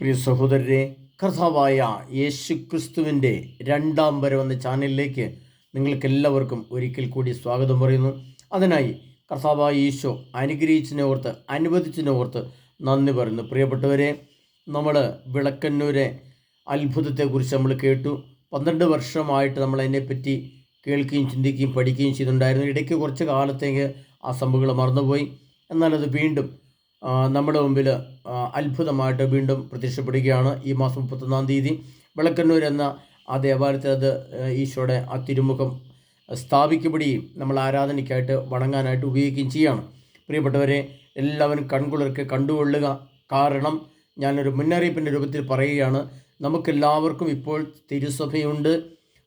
പ്രിയ സഹോദരരെ കർത്താവായ യേശു ക്രിസ്തുവിന്റെ രണ്ടാം വരവെന്ന ചാനലിലേക്ക് നിങ്ങൾക്ക് എല്ലാവർക്കും ഒരിക്കൽ കൂടി സ്വാഗതം പറയുന്നു. അതിനായി കർത്താവായ ഈശോ അനുഗ്രഹിച്ചതിനെ ഓർത്ത് അനുവദിച്ചതിനെ ഓർത്ത് നന്ദി പറയുന്നു. പ്രിയപ്പെട്ടവരെ നമ്മൾ വിളക്കന്നൂരെ അത്ഭുതത്തെക്കുറിച്ച് നമ്മൾ കേട്ടു. പന്ത്രണ്ട് വർഷമായിട്ട് നമ്മൾ അതിനെപ്പറ്റി കേൾക്കുകയും ചിന്തിക്കുകയും പഠിക്കുകയും ചെയ്തിട്ടുണ്ടായിരുന്നു. ഇടയ്ക്ക് കുറച്ച് കാലത്തേക്ക് ആ സംഭവങ്ങൾ മറന്നുപോയി. എന്നാലത് വീണ്ടും നമ്മുടെ മുമ്പിൽ അത്ഭുതമായിട്ട് വീണ്ടും പ്രത്യക്ഷപ്പെടുകയാണ് ഈ മാസം മുപ്പത്തൊന്നാം തീയതി. വിളക്കന്നൂർ എന്ന ആ ദേവാലയത്തിൽ അത് ഈശോയുടെ ആ തിരുമുഖം സ്ഥാപിക്കപ്പെടുകയും നമ്മൾ ആരാധനയ്ക്കായിട്ട് വണങ്ങാനായിട്ട് ഉപയോഗിക്കുകയും ചെയ്യുകയാണ് പ്രിയപ്പെട്ടവരെ എല്ലാവരും കൺകുളിർക്ക് കണ്ടുകൊള്ളുക. കാരണം ഞാനൊരു മുന്നറിയിപ്പിന്റെ രൂപത്തിൽ പറയുകയാണ് നമുക്കെല്ലാവർക്കും ഇപ്പോൾ തിരുസഭയുണ്ട്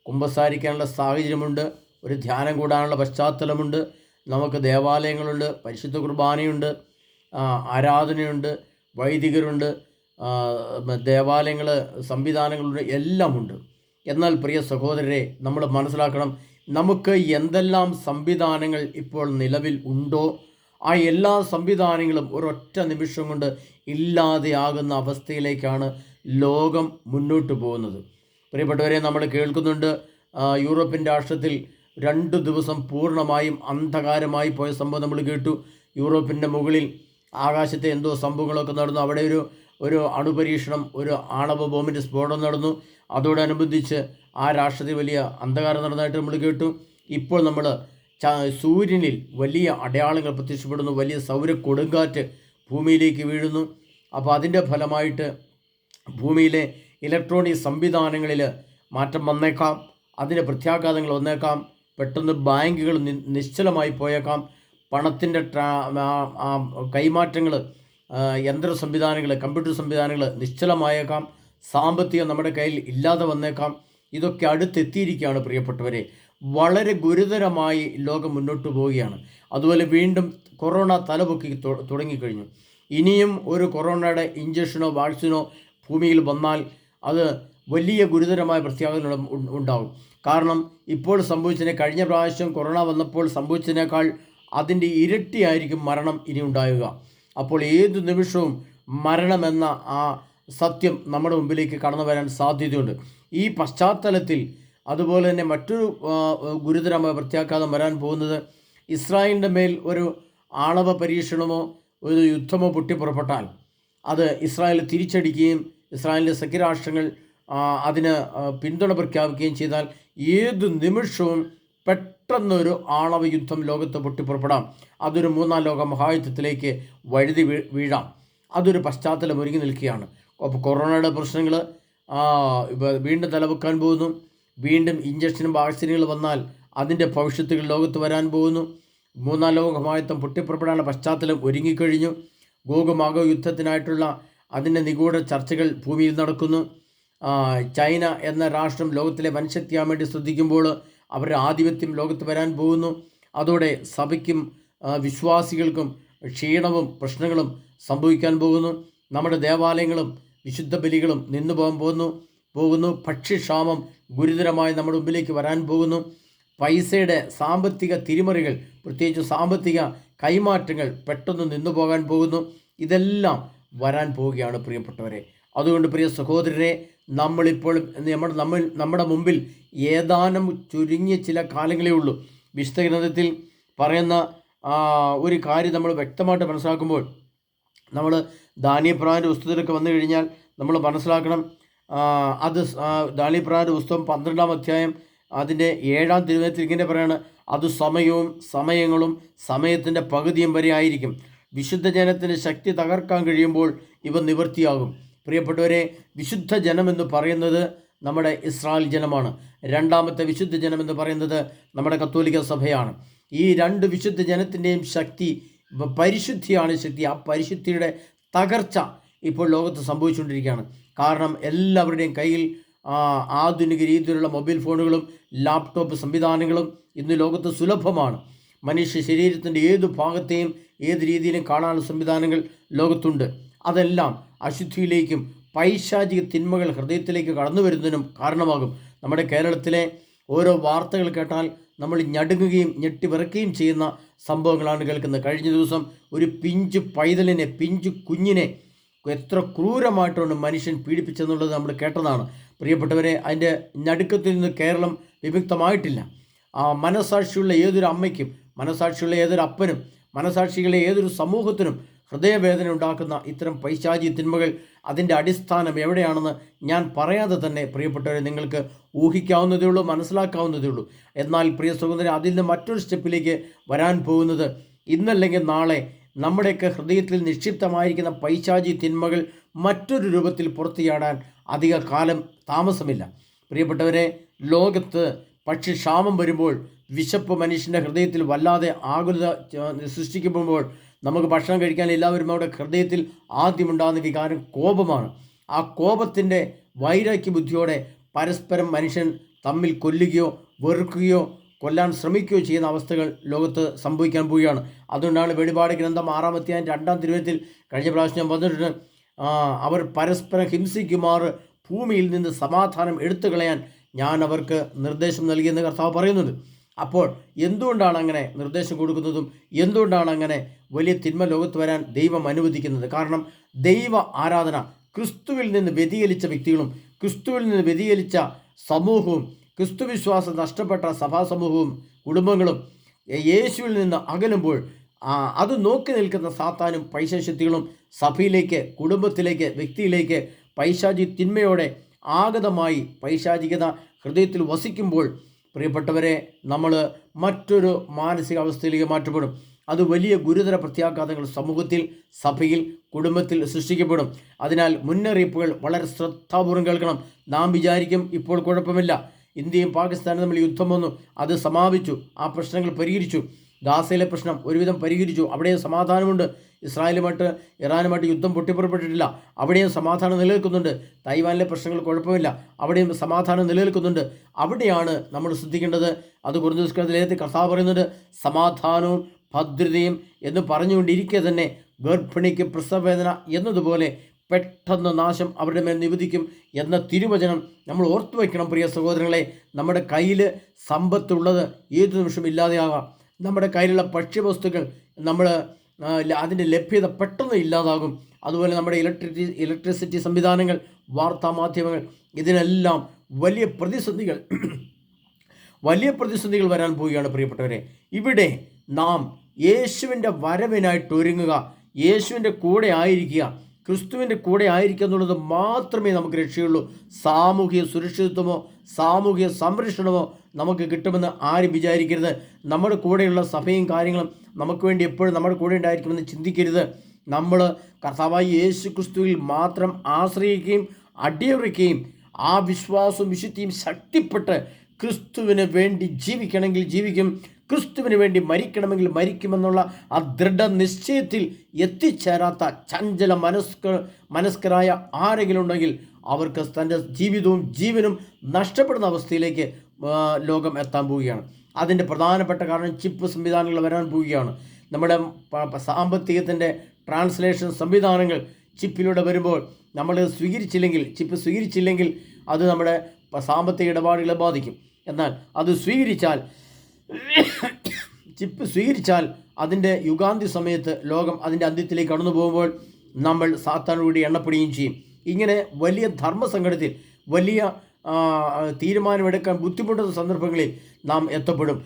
കുമ്പസാരിക്കാനുള്ള സാഹചര്യമുണ്ട് ഒരു ധ്യാനം കൂടാനുള്ള പശ്ചാത്തലമുണ്ട് നമുക്ക് ദേവാലയങ്ങളുണ്ട് പരിശുദ്ധ കുർബാനയുണ്ട് ആരാധനയുണ്ട് വൈദികരുണ്ട് ദേവാലയങ്ങൾ സംവിധാനങ്ങളുണ്ട് എല്ലാമുണ്ട്. എന്നാൽ പ്രിയ സഹോദരരെ നമ്മൾ മനസ്സിലാക്കണം നമുക്ക് എന്തെല്ലാം സംവിധാനങ്ങൾ ഇപ്പോൾ നിലവിൽ ഉണ്ടോ? ആ എല്ലാ സംവിധാനങ്ങളും ഒരൊറ്റ നിമിഷം കൊണ്ട് ഇല്ലാതെയാകുന്ന അവസ്ഥയിലേക്കാണ് ലോകം മുന്നോട്ട് പോകുന്നത്. പ്രിയപ്പെട്ടവരെ നമ്മൾ കേൾക്കുന്നുണ്ട് യൂറോപ്യൻ രാഷ്ട്രത്തിൽ രണ്ട് ദിവസം പൂർണമായും അന്ധകാരമായി പോയ സംഭവം നമ്മൾ കേട്ടു. യൂറോപ്പിന്റെ മുകളിൽ ആകാശത്തെ എന്തോ സംഭവങ്ങളൊക്കെ നടന്നു. അവിടെ ഒരു ഒരു അണുപരീക്ഷണം ഒരു ആണവ ബോംബിന്റെ സ്ഫോടനം നടന്നു. അതോടനുബന്ധിച്ച് ആ രാഷ്ട്രത്തിൽ വലിയ അന്ധകാരം നടന്നതായിട്ട് നമ്മൾ കേട്ടു. ഇപ്പോൾ നമ്മൾ സൂര്യനിൽ വലിയ അടയാളങ്ങൾ പ്രത്യക്ഷപ്പെടുന്നു. വലിയ സൗര കൊടുങ്കാറ്റ് ഭൂമിയിലേക്ക് വീഴുന്നു. അപ്പോൾ അതിന്റെ ഫലമായിട്ട് ഭൂമിയിലെ ഇലക്ട്രോണിക് സംവിധാനങ്ങളിൽ മാറ്റം വന്നേക്കാം. അതിന്റെ പ്രത്യാഘാതങ്ങൾ വന്നേക്കാം. പെട്ടെന്ന് ബാങ്കുകൾ നിശ്ചലമായി പോയേക്കാം. പണത്തിന്റെ ട്രാ കൈമാറ്റങ്ങൾ യന്ത്ര സംവിധാനങ്ങൾ കമ്പ്യൂട്ടർ സംവിധാനങ്ങൾ നിശ്ചലമായേക്കാം. സാമ്പത്തികം നമ്മുടെ കയ്യിൽ ഇല്ലാതെ വന്നേക്കാം. ഇതൊക്കെ അടുത്തെത്തിയിരിക്കുകയാണ് പ്രിയപ്പെട്ടവരെ. വളരെ ഗുരുതരമായി ലോകം മുന്നോട്ട് പോവുകയാണ്. അതുപോലെ വീണ്ടും കൊറോണ തലപൊക്കി തുടങ്ങിക്കഴിഞ്ഞു. ഇനിയും ഒരു കൊറോണയുടെ ഇഞ്ചക്ഷനോ വാക്സിനോ ഭൂമിയിൽ വന്നാൽ അത് വലിയ ഗുരുതരമായ പ്രത്യാഘാതങ്ങൾ ഉണ്ടാകും കാരണം ഇപ്പോൾ സംഭവിച്ചതിനെ കഴിഞ്ഞ പ്രാവശ്യം കൊറോണ വന്നപ്പോൾ സംഭവിച്ചതിനേക്കാൾ അതിന്റെ ഇരട്ടിയായിരിക്കും മരണം ഇനി ഉണ്ടാവുക അപ്പോൾ ഏത് നിമിഷവും മരണമെന്ന ആ സത്യം നമ്മുടെ മുമ്പിലേക്ക് കടന്നു വരാൻ സാധ്യതയുണ്ട്. ഈ പശ്ചാത്തലത്തിൽ അതുപോലെ തന്നെ മറ്റൊരു ഗുരുതരമായ പ്രത്യാഘാതം വരാൻ പോകുന്നത് ഇസ്രായേലിന്റെ മേൽ ഒരു ആണവ പരീക്ഷണമോ ഒരു യുദ്ധമോ പൊട്ടിപ്പുറപ്പെട്ടാൽ അത് ഇസ്രായേൽ തിരിച്ചടിക്കുകയും ഇസ്രായേലിന്റെ സഖ്യരാഷ്ട്രങ്ങൾ അതിന് പിന്തുണ പ്രഖ്യാപിക്കുകയും ചെയ്താൽ ഏത് നിമിഷവും പെട്ടെന്നൊരു ആണവ യുദ്ധം ലോകത്ത് പൊട്ടിപ്പുറപ്പെടാം. അതൊരു മൂന്നാം ലോക മഹായുദ്ധത്തിലേക്ക് വഴുതി വീഴാം. അതൊരു പശ്ചാത്തലം ഒരുങ്ങി നിൽക്കുകയാണ്. അപ്പോൾ കൊറോണയുടെ പ്രശ്നങ്ങൾ വീണ്ടും തലവെക്കാൻ പോകുന്നു. വീണ്ടും ഇഞ്ചക്ഷനും വാക്സിനുകൾ വന്നാൽ അതിന്റെ ഭവിഷ്യത്തുകൾ ലോകത്ത് വരാൻ പോകുന്നു. മൂന്നാം ലോക മഹായുദ്ധം പൊട്ടിപ്പുറപ്പെടാനുള്ള പശ്ചാത്തലം ഒരുങ്ങിക്കഴിഞ്ഞു. ഗോകുമാഗോ യുദ്ധത്തിനായിട്ടുള്ള അതിന്റെ നിഗൂഢ ചർച്ചകൾ ഭൂമിയിൽ നടക്കുന്നു. ചൈന എന്ന രാഷ്ട്രം ലോകത്തിലെ വൻശക്തിയാൻ വേണ്ടി ശ്രദ്ധിക്കുമ്പോൾ അവരുടെ ആധിപത്യം ലോകത്ത് വരാൻ പോകുന്നു. അതോടെ സഭയ്ക്കും വിശ്വാസികൾക്കും ക്ഷീണവും പ്രശ്നങ്ങളും സംഭവിക്കാൻ പോകുന്നു. നമ്മുടെ ദേവാലയങ്ങളും വിശുദ്ധ ബലികളും നിന്നു പോകാൻ പോകുന്നു. പോകുന്നു. ഭക്ഷ്യക്ഷാമം ഗുരുതരമായി നമ്മുടെ മുമ്പിലേക്ക് വരാൻ പോകുന്നു. പൈസയുടെ സാമ്പത്തിക തിരിമറികൾ പ്രത്യേകിച്ച് സാമ്പത്തിക കൈമാറ്റങ്ങൾ പെട്ടെന്ന് നിന്നു പോകാൻ പോകുന്നു. ഇതെല്ലാം വരാൻ പോവുകയാണ് പ്രിയപ്പെട്ടവരെ. അതുകൊണ്ട് പ്രിയ സഹോദരരെ നമ്മളിപ്പോൾ നമ്മുടെ നമ്മൾ നമ്മുടെ മുമ്പിൽ ഏതാനും ചുരുങ്ങിയ ചില കാലങ്ങളേ ഉള്ളൂ. വിശുദ്ധ ഗ്രന്ഥത്തിൽ പറയുന്ന ഒരു കാര്യം നമ്മൾ വ്യക്തമായിട്ട് മനസ്സിലാക്കുമ്പോൾ നമ്മൾ ദാനിയപ്രാന്റെ പുസ്തകത്തിലൊക്കെ വന്നു കഴിഞ്ഞാൽ നമ്മൾ മനസ്സിലാക്കണം അത് ദാനിയപ്രാന്റെ പുസ്തകം പന്ത്രണ്ടാം അധ്യായം അതിന്റെ ഏഴാം തിരുവനന്തപുരത്തിൽ ഇങ്ങനെ പറയാണ് അത് സമയവും സമയങ്ങളും സമയത്തിന്റെ പകുതിയും വരെ ആയിരിക്കും. വിശുദ്ധ ജനത്തിന്റെ ശക്തി തകർക്കാൻ കഴിയുമ്പോൾ ഇവ നിവൃത്തിയാകും. പ്രിയപ്പെട്ടവരെ വിശുദ്ധ ജനമെന്ന് പറയുന്നത് നമ്മുടെ ഇസ്രായേൽ ജനമാണ്. രണ്ടാമത്തെ വിശുദ്ധ ജനമെന്ന് പറയുന്നത് നമ്മുടെ കത്തോലിക്ക സഭയാണ്. ഈ രണ്ട് വിശുദ്ധ ജനത്തിന്റെയും ശക്തി പരിശുദ്ധിയാണ് ശക്തി. ആ പരിശുദ്ധിയുടെ തകർച്ച ഇപ്പോൾ ലോകത്ത് സംഭവിച്ചുകൊണ്ടിരിക്കുകയാണ്. കാരണം എല്ലാവരുടെയും കയ്യിൽ ആധുനിക രീതിയിലുള്ള മൊബൈൽ ഫോണുകളും ലാപ്ടോപ്പ് സംവിധാനങ്ങളും ഇന്ന് ലോകത്ത് സുലഭമാണ്. മനുഷ്യ ശരീരത്തിന്റെ ഏത് ഭാഗത്തെയും ഏത് രീതിയിലും കാണാനുള്ള സംവിധാനങ്ങൾ ലോകത്തുണ്ട്. അതെല്ലാം അശുദ്ധിയിലേക്കും പൈശാചിക തിന്മകൾ ഹൃദയത്തിലേക്ക് കടന്നു വരുന്നതിനും കാരണമാകും. നമ്മുടെ കേരളത്തിലെ ഓരോ വാർത്തകൾ കേട്ടാൽ നമ്മൾ ഞടുങ്ങുകയും ഞെട്ടിവിറക്കുകയും ചെയ്യുന്ന സംഭവങ്ങളാണ് കേൾക്കുന്നത്. കഴിഞ്ഞ ദിവസം ഒരു പിഞ്ചു പൈതലിനെ പിഞ്ചു കുഞ്ഞിനെ എത്ര ക്രൂരമായിട്ടാണ് മനുഷ്യൻ പീഡിപ്പിച്ചെന്നുള്ളത് നമ്മൾ കേട്ടതാണ്. പ്രിയപ്പെട്ടവരെ അതിന്റെ ഞടുക്കത്തിൽ നിന്ന് കേരളം വിമുക്തമായിട്ടില്ല. ആ മനസാക്ഷിയുള്ള ഏതൊരു അമ്മയ്ക്കും മനസാക്ഷിയുള്ള ഏതൊരു അപ്പനും മനസാക്ഷികളെ ഏതൊരു സമൂഹത്തിനും ഹൃദയവേദന ഉണ്ടാക്കുന്ന ഇത്തരം പൈശാചി തിന്മകൾ അതിന്റെ അടിസ്ഥാനം എവിടെയാണെന്ന് ഞാൻ പറയാതെ തന്നെ പ്രിയപ്പെട്ടവരെ നിങ്ങൾക്ക് ഊഹിക്കാവുന്നതേ ഉള്ളൂ മനസ്സിലാക്കാവുന്നതേ ഉള്ളൂ. എന്നാൽ പ്രിയ സഹോദരൻ അതിൽ നിന്ന് മറ്റൊരു സ്റ്റെപ്പിലേക്ക് വരാൻ പോകുന്നത് ഇന്നല്ലെങ്കിൽ നാളെ നമ്മുടെയൊക്കെ ഹൃദയത്തിൽ നിക്ഷിപ്തമായിരിക്കുന്ന പൈശാചി തിന്മകൾ മറ്റൊരു രൂപത്തിൽ പുറത്തിയാടാൻ അധിക കാലം താമസമില്ല. പ്രിയപ്പെട്ടവരെ ലോകത്ത് പക്ഷി ക്ഷാമം വരുമ്പോൾ വിശപ്പ് മനുഷ്യന്റെ ഹൃദയത്തിൽ വല്ലാതെ ആകുലത സൃഷ്ടിക്കുമ്പോൾ നമുക്ക് ഭക്ഷണം കഴിക്കാൻ എല്ലാവരും അവിടെ ഹൃദയത്തിൽ ആദ്യമുണ്ടാകുന്ന വികാരം കോപമാണ്. ആ കോപത്തിന്റെ വൈരാഗ്യ ബുദ്ധിയോടെ പരസ്പരം മനുഷ്യൻ തമ്മിൽ കൊല്ലുകയോ വെറുക്കുകയോ കൊല്ലാൻ ശ്രമിക്കുകയോ ചെയ്യുന്ന അവസ്ഥകൾ ലോകത്ത് സംഭവിക്കാൻ പോവുകയാണ്. അതുകൊണ്ടാണ് വെളിപാട് ഗ്രന്ഥം ആറാം അധ്യായം രണ്ടാം തിരുവത്തിൽ കഴിഞ്ഞ പ്രാവശ്യം പറഞ്ഞിട്ടുണ്ട് അവർ പരസ്പരം ഹിംസിക്കുമാർ ഭൂമിയിൽ നിന്ന് സമാധാനം എടുത്തു കളയാൻ ഞാൻ അവർക്ക് നിർദ്ദേശം നൽകിയെന്ന് കർത്താവ് പറയുന്നുണ്ട്. അപ്പോൾ എന്തുകൊണ്ടാണ് അങ്ങനെ നിർദ്ദേശം കൊടുക്കുന്നതും എന്തുകൊണ്ടാണ് അങ്ങനെ വലിയ തിന്മ ലോകത്ത് വരാൻ ദൈവം അനുവദിക്കുന്നത്? കാരണം ദൈവ ആരാധന ക്രിസ്തുവിൽ നിന്ന് വ്യതിചലിച്ച വ്യക്തികളും ക്രിസ്തുവിൽ നിന്ന് വ്യതിചലിച്ച സമൂഹവും ക്രിസ്തുവിശ്വാസം നഷ്ടപ്പെട്ട സഭാസമൂഹവും കുടുംബങ്ങളും യേശുവിൽ നിന്ന് അകലുമ്പോൾ അത് നോക്കി നിൽക്കുന്ന സാത്താനും പൈശാശക്തികളും സഭയിലേക്ക് കുടുംബത്തിലേക്ക് വ്യക്തിയിലേക്ക് പൈശാചി തിന്മയോടെ ആഗതമായി പൈശാചികത ഹൃദയത്തിൽ വസിക്കുമ്പോൾ പ്രിയപ്പെട്ടവരെ നമ്മൾ മറ്റൊരു മാനസികാവസ്ഥയിലേക്ക് മാറ്റപ്പെടും. അത് വലിയ ഗുരുതര പ്രത്യാഘാതങ്ങൾ സമൂഹത്തിൽ സഭയിൽ കുടുംബത്തിൽ സൃഷ്ടിക്കപ്പെടും. അതിനാൽ മുന്നറിയിപ്പുകൾ വളരെ ശ്രദ്ധാപൂർവം കേൾക്കണം. നാം വിചാരിക്കും ഇപ്പോൾ കുഴപ്പമില്ല. ഇന്ത്യയും പാകിസ്ഥാനും തമ്മിൽ യുദ്ധം വന്നു. അത് സമാപിച്ചു. ആ പ്രശ്നങ്ങൾ പരിഹരിച്ചു. ഗാസയിലെ പ്രശ്നം ഒരുവിധം പരിഹരിച്ചു. അവിടെ സമാധാനമുണ്ട്. ഇസ്രായേലുമായിട്ട് ഇറാനുമായിട്ട് യുദ്ധം പൊട്ടിപ്പുറപ്പെട്ടിട്ടില്ല. അവിടെയും സമാധാനം നിലനിൽക്കുന്നുണ്ട്. തൈവാനിലെ പ്രശ്നങ്ങൾ കുഴപ്പമില്ല. അവിടെയും സമാധാനം നിലനിൽക്കുന്നുണ്ട്. അവിടെയാണ് നമ്മൾ ശ്രദ്ധിക്കേണ്ടത്. അത് കുറഞ്ഞ ദിവസത്തിൽ കർത്താവ് പറയുന്നുണ്ട് സമാധാനവും ഭദ്രതയും എന്ന് പറഞ്ഞുകൊണ്ടിരിക്കെ തന്നെ ഗർഭിണിക്ക് പ്രസവവേദന എന്നതുപോലെ പെട്ടെന്ന് നാശം അവരുടെ മേൽ നിവധിക്കും എന്ന തിരുവചനം നമ്മൾ ഓർത്തു വയ്ക്കണം പ്രിയ സഹോദരങ്ങളെ. നമ്മുടെ കയ്യിൽ സമ്പത്തുള്ളത് ഏതു നിമിഷം ഇല്ലാതെയാകാം. നമ്മുടെ കയ്യിലുള്ള ഭക്ഷ്യവസ്തുക്കൾ നമ്മൾ അതിന്റെ ലഭ്യത പെട്ടെന്ന് ഇല്ലാതാകും. അതുപോലെ നമ്മുടെ ഇലക്ട്രിറ്റി ഇലക്ട്രിസിറ്റി സംവിധാനങ്ങൾ വാർത്താ മാധ്യമങ്ങൾ ഇതിനെല്ലാം വലിയ പ്രതിസന്ധികൾ വലിയ പ്രതിസന്ധികൾ വരാൻ പോവുകയാണ് പ്രിയപ്പെട്ടവരെ. ഇവിടെ നാം യേശുവിന്റെ വരവിനായിട്ട് ഒരുങ്ങുക യേശുവിന്റെ കൂടെ ആയിരിക്കുക ക്രിസ്തുവിന്റെ കൂടെ ആയിരിക്കുക എന്നുള്ളത് മാത്രമേ നമുക്ക് രക്ഷയുള്ളൂ. സാമൂഹിക സുരക്ഷിതത്വമോ സാമൂഹിക സംരക്ഷണമോ നമുക്ക് കിട്ടുമെന്ന് ആരും വിചാരിക്കരുത്. നമ്മുടെ കൂടെയുള്ള സഭയും കാര്യങ്ങളും നമുക്ക് വേണ്ടി എപ്പോഴും നമ്മുടെ കൂടെ ഉണ്ടായിരിക്കുമെന്ന് ചിന്തിക്കരുത്. നമ്മൾ കർത്താവായി യേശു ക്രിസ്തുവിൽ മാത്രം ആശ്രയിക്കുകയും അടിയുറയ്ക്കുകയും ആ വിശ്വാസവും വിശുദ്ധിയും ശക്തിപ്പെട്ട് ക്രിസ്തുവിന് വേണ്ടി ജീവിക്കണമെങ്കിൽ ജീവിക്കും. ക്രിസ്തുവിന് വേണ്ടി മരിക്കണമെങ്കിൽ മരിക്കുമെന്നുള്ള ആ ദൃഢനിശ്ചയത്തിൽ എത്തിച്ചേരാത്ത ചഞ്ചല മനസ്ക മനസ്കരായ ആരെങ്കിലും ഉണ്ടെങ്കിൽ അവർക്ക് തന്റെ ജീവിതവും ജീവനും നഷ്ടപ്പെടുന്ന അവസ്ഥയിലേക്ക് ലോകം എത്താൻ പോവുകയാണ്. അതിന്റെ പ്രധാനപ്പെട്ട കാരണം ചിപ്പ് സംവിധാനങ്ങൾ വരാൻ പോവുകയാണ്. നമ്മുടെ സാമ്പത്തികത്തിന്റെ ട്രാൻസ്ലേഷൻ സംവിധാനങ്ങൾ ചിപ്പിലൂടെ വരുമ്പോൾ നമ്മൾ സ്വീകരിച്ചില്ലെങ്കിൽ ചിപ്പ് സ്വീകരിച്ചില്ലെങ്കിൽ അത് നമ്മുടെ സാമ്പത്തിക ഇടപാടുകളെ ബാധിക്കും. എന്നാൽ അത് സ്വീകരിച്ചാൽ ചിപ്പ് സ്വീകരിച്ചാൽ അതിന്റെ യുഗാന്തി സമയത്ത് ലോകം അതിന്റെ അന്ത്യത്തിലേക്ക് കടന്നു പോകുമ്പോൾ നമ്മൾ സാത്താനോട് എണ്ണപ്പെടുകയും ചെയ്യും. ഇങ്ങനെ വലിയ ധർമ്മസങ്കടത്തിൽ വലിയ തീരുമാനമെടുക്കാൻ ബുദ്ധിമുട്ടുന്ന സന്ദർഭങ്ങളിൽ നാം എത്തപ്പെടും.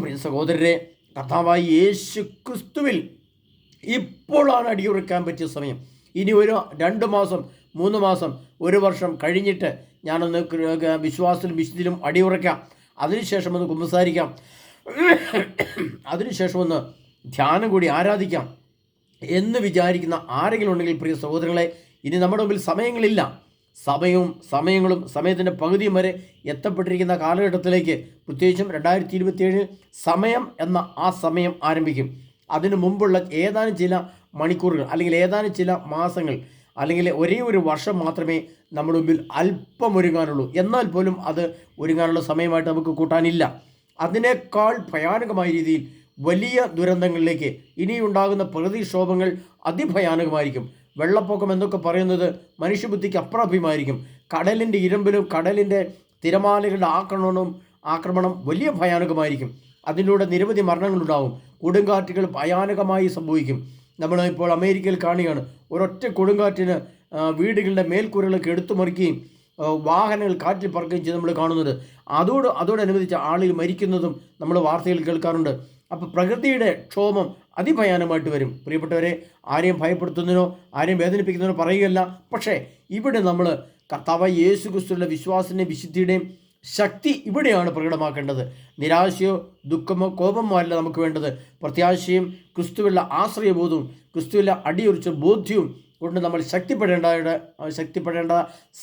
പ്രിയ സഹോദരരെ കഥാവായി യേശു ക്രിസ്തുവിൽ ഇപ്പോഴാണ് അടിയുറക്കാൻ പറ്റിയ സമയം. ഇനി ഒരു രണ്ട് മാസം മൂന്ന് മാസം ഒരു വർഷം കഴിഞ്ഞിട്ട് ഞാനൊന്ന് വിശ്വാസത്തിലും വിശുദ്ധിയിലും അടിയുറയ്ക്കാം. അതിനുശേഷം ഒന്ന് കുമ്പസാരിക്കാം. അതിനുശേഷം ഒന്ന് ധ്യാനം കൂടി ആരാധിക്കാം എന്ന് വിചാരിക്കുന്ന ആരെങ്കിലും ഉണ്ടെങ്കിൽ പ്രിയ സഹോദരങ്ങളെ ഇനി നമ്മുടെ മുമ്പിൽ സമയങ്ങളില്ല. സമയവും സമയങ്ങളും സമയത്തിന്റെ പകുതിയും വരെ എത്തപ്പെട്ടിരിക്കുന്ന കാലഘട്ടത്തിലേക്ക് പ്രത്യേകിച്ചും രണ്ടായിരത്തി ഇരുപത്തിയേഴ് സമയം എന്ന ആ സമയം ആരംഭിക്കും. അതിനു മുമ്പുള്ള ഏതാനും ചില മണിക്കൂറുകൾ അല്ലെങ്കിൽ ഏതാനും ചില മാസങ്ങൾ അല്ലെങ്കിൽ ഒരേ ഒരു വർഷം മാത്രമേ നമ്മുടെ മുമ്പിൽ അല്പം ഒരുങ്ങാനുള്ളൂ. എന്നാൽ പോലും അത് ഒരുങ്ങാനുള്ള സമയമായിട്ട് നമുക്ക് കൂട്ടാനില്ല. അതിനേക്കാൾ ഭയാനകമായ രീതിയിൽ വലിയ ദുരന്തങ്ങളിലേക്ക് ഇനിയുണ്ടാകുന്ന പ്രകൃതിക്ഷോഭങ്ങൾ അതിഭയാനകമായിരിക്കും. വെള്ളപ്പൊക്കം എന്നൊക്കെ പറയുന്നത് മനുഷ്യബുദ്ധിക്ക് അപ്രാപ്യമായിരിക്കും. കടലിന്റെ ഇരമ്പിലും കടലിന്റെ തിരമാലകളുടെ ആക്രമണവും ആക്രമണം വലിയ ഭയാനകമായിരിക്കും. അതിലൂടെ നിരവധി മരണങ്ങളുണ്ടാവും. കൊടുങ്കാറ്റുകൾ ഭയാനകമായി സംഭവിക്കും. നമ്മൾ ഇപ്പോൾ അമേരിക്കയിൽ കാണുകയാണ്. ഒരൊറ്റ കൊടുങ്കാറ്റിന് വീടുകളുടെ മേൽക്കൂരകളൊക്കെ എടുത്തു മറിക്കുകയും വാഹനങ്ങൾ കാറ്റിൽ പറക്കുകയും ചെയ്ത് നമ്മൾ കാണുന്നത്. അതോട് അതോടനുബന്ധിച്ച് ആളുകൾ മരിക്കുന്നതും നമ്മൾ വാർത്തയിൽ കേൾക്കാറുണ്ട്. അപ്പോൾ പ്രകൃതിയുടെ ക്ഷോഭം അതിഭയാനമായിട്ട് വരും. പ്രിയപ്പെട്ടവരെ ആരെയും ഭയപ്പെടുത്തുന്നതിനോ ആരെയും വേദനിപ്പിക്കുന്നതിനോ പറയുകയല്ല. പക്ഷേ ഇവിടെ നമ്മൾ കർത്താവ് യേശു ക്രിസ്തുവിന്റെ വിശ്വാസത്തിന്റെയും വിശുദ്ധിയുടെയും ശക്തി ഇവിടെയാണ് പ്രകടമാക്കേണ്ടത്. നിരാശയോ ദുഃഖമോ കോപമോ അല്ല നമുക്ക് വേണ്ടത്. പ്രത്യാശയും ക്രിസ്തുവിലുള്ള ആശ്രയബോധവും ക്രിസ്തുവിലെ അടിയുറിച്ച ബോധ്യവും കൊണ്ട് നമ്മൾ ശക്തിപ്പെടേണ്ട ശക്തിപ്പെടേണ്ട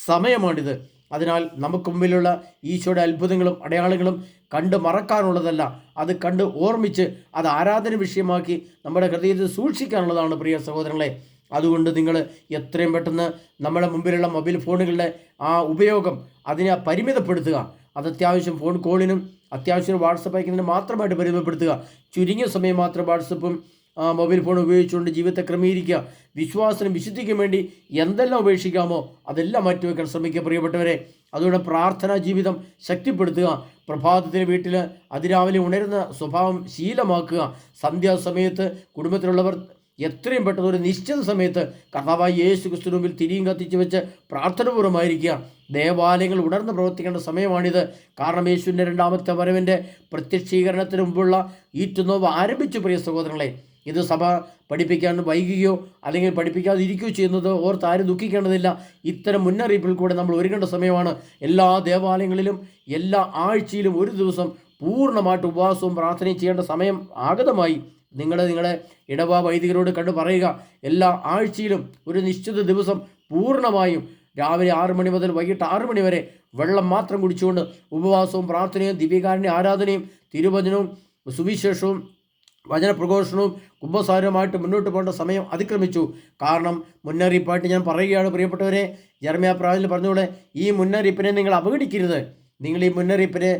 സമയമാണിത്. അതിനാൽ നമുക്ക് മുമ്പിലുള്ള ഈശോയുടെ അത്ഭുതങ്ങളും അടയാളങ്ങളും കണ്ട് മറക്കാനുള്ളതല്ല. അത് കണ്ട് ഓർമ്മിച്ച് അത് ആരാധന വിഷയമാക്കി നമ്മുടെ ഹൃദയത്തിൽ സൂക്ഷിക്കാനുള്ളതാണ് പ്രിയ സഹോദരങ്ങളെ. അതുകൊണ്ട് നിങ്ങൾ എത്രയും പെട്ടെന്ന് നമ്മുടെ മുമ്പിലുള്ള മൊബൈൽ ഫോണുകളുടെ ആ ഉപയോഗം അതിനെ പരിമിതപ്പെടുത്തുക. അത് അത്യാവശ്യം ഫോൺ കോളിനും അത്യാവശ്യം വാട്സപ്പ് അയക്കുന്നതിന് മാത്രമായിട്ട് പരിമിതപ്പെടുത്തുക. ചുരുങ്ങിയ സമയം മാത്രം വാട്സപ്പും മൊബൈൽ ഫോൺ ഉപയോഗിച്ചുകൊണ്ട് ജീവിതത്തെ ക്രമീകരിക്കുക. വിശ്വാസനും വിശുദ്ധിക്കും വേണ്ടി എന്തെല്ലാം ഉപേക്ഷിക്കാമോ അതെല്ലാം മാറ്റിവെക്കാൻ ശ്രമിക്കുക പ്രിയപ്പെട്ടവരെ. അതുകൊണ്ട് പ്രാർത്ഥനാ ജീവിതം ശക്തിപ്പെടുത്തുക. പ്രഭാതത്തിന് വീട്ടിൽ അതിരാവിലെ ഉണരുന്ന സ്വഭാവം ശീലമാക്കുക. സന്ധ്യാസമയത്ത് കുടുംബത്തിലുള്ളവർ എത്രയും പെട്ടെന്ന് ഒരു നിശ്ചിത സമയത്ത് കർത്താവായ യേശു ക്രിസ്തു മുമ്പിൽ തിരിയും കത്തിച്ച് വെച്ച് പ്രാർത്ഥനപൂർവമായിരിക്കുക. ദേവാലയങ്ങൾ ഉണർന്ന് പ്രവർത്തിക്കേണ്ട സമയമാണിത്. കാരണം യേശുവിന്റെ രണ്ടാമത്തെ വരവിന്റെ പ്രത്യക്ഷീകരണത്തിന് മുമ്പുള്ള ഈറ്റുനോവ് ആരംഭിച്ചു പ്രിയ സഹോദരങ്ങളെ. ഇത് സഭ പഠിപ്പിക്കാൻ വൈകുകയോ അല്ലെങ്കിൽ പഠിപ്പിക്കാതിരിക്കുകയോ ചെയ്യുന്നത് ഓർത്ത് ആരും ദുഃഖിക്കേണ്ടതില്ല. ഇത്തരം മുന്നറിയിപ്പിൽ കൂടെ നമ്മൾ ഒരുങ്ങേണ്ട സമയമാണ്. എല്ലാ ദേവാലയങ്ങളിലും എല്ലാ ആഴ്ചയിലും ഒരു ദിവസം പൂർണമായിട്ട് ഉപവാസവും പ്രാർത്ഥനയും ചെയ്യേണ്ട സമയം ആഗതമായി. നിങ്ങൾ നിങ്ങളെ ഇടവാ വൈദികരോട് കണ്ടു പറയുക. എല്ലാ ആഴ്ചയിലും ഒരു നിശ്ചിത ദിവസം പൂർണമായും രാവിലെ ആറു മണി മുതൽ വൈകിട്ട് ആറു മണി വരെ വെള്ളം മാത്രം കുടിച്ചുകൊണ്ട് ഉപവാസവും പ്രാർത്ഥനയും ദിവ്യകാരുണ്യ ആരാധനയും തിരുവചനവും സുവിശേഷവും വചനപ്രഘോഷണവും കുംഭസാരവുമായിട്ട് മുന്നോട്ട് പോകേണ്ട സമയം അതിക്രമിച്ചു. കാരണം മുന്നറിയിപ്പായിട്ട് ഞാൻ പറയുകയാണ് പ്രിയപ്പെട്ടവരെ. ജർമ്മിയ പ്രാവിൽ പറഞ്ഞുകൂടെ ഈ മുന്നറിയിപ്പിനെ നിങ്ങൾ അവഗണിക്കരുത് നിങ്ങൾ ഈ മുന്നറിയിപ്പിനെ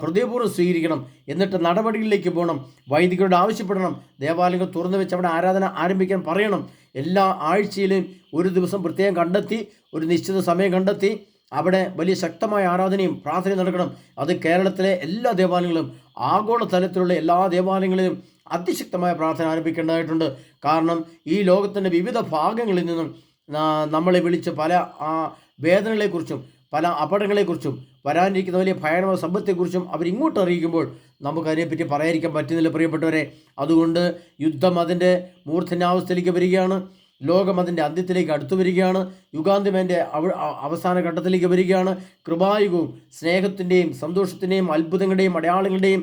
ഹൃദയപൂർവം സ്വീകരിക്കണം. എന്നിട്ട് നടപടികളിലേക്ക് പോകണം. വൈദികരോട് ആവശ്യപ്പെടണം. ദേവാലയങ്ങൾ തുറന്നു വെച്ച് അവിടെ ആരാധന ആരംഭിക്കാൻ പറയണം. എല്ലാ ആഴ്ചയിലും ഒരു ദിവസം പ്രത്യേകം കണ്ടെത്തി ഒരു നിശ്ചിത സമയം കണ്ടെത്തി അവിടെ വലിയ ശക്തമായ ആരാധനയും പ്രാർത്ഥനയും നടക്കണം. അത് കേരളത്തിലെ എല്ലാ ദേവാലയങ്ങളും ആഗോള തലത്തിലുള്ള എല്ലാ ദേവാലയങ്ങളിലും അതിശക്തമായ പ്രാർത്ഥന ആരംഭിക്കേണ്ടതായിട്ടുണ്ട്. കാരണം ഈ ലോകത്തിന്റെ വിവിധ ഭാഗങ്ങളിൽ നിന്നും നമ്മളെ വിളിച്ച് പല വേദനകളെക്കുറിച്ചും പല അപകടങ്ങളെക്കുറിച്ചും വരാനിരിക്കുന്ന വലിയ ഭയാനക സമ്പത്തെക്കുറിച്ചും അവരിങ്ങോട്ട് അറിയിക്കുമ്പോൾ നമുക്കതിനെപ്പറ്റി പറയാതിരിക്കാൻ പറ്റുന്നില്ല പ്രിയപ്പെട്ടവരെ. അതുകൊണ്ട് യുദ്ധം അതിന്റെ മൂർധന്യാവസ്ഥയിലേക്ക് വരികയാണ്. ലോകം അതിന്റെ അന്ത്യത്തിലേക്ക് അടുത്തു വരികയാണ്. യുഗാന്തിമേന്റെ അവ അവസാന ഘട്ടത്തിലേക്ക് വരികയാണ്. കൃപായുഗവും സ്നേഹത്തിന്റെയും സന്തോഷത്തിന്റെയും അത്ഭുതങ്ങളുടെയും അടയാളങ്ങളുടെയും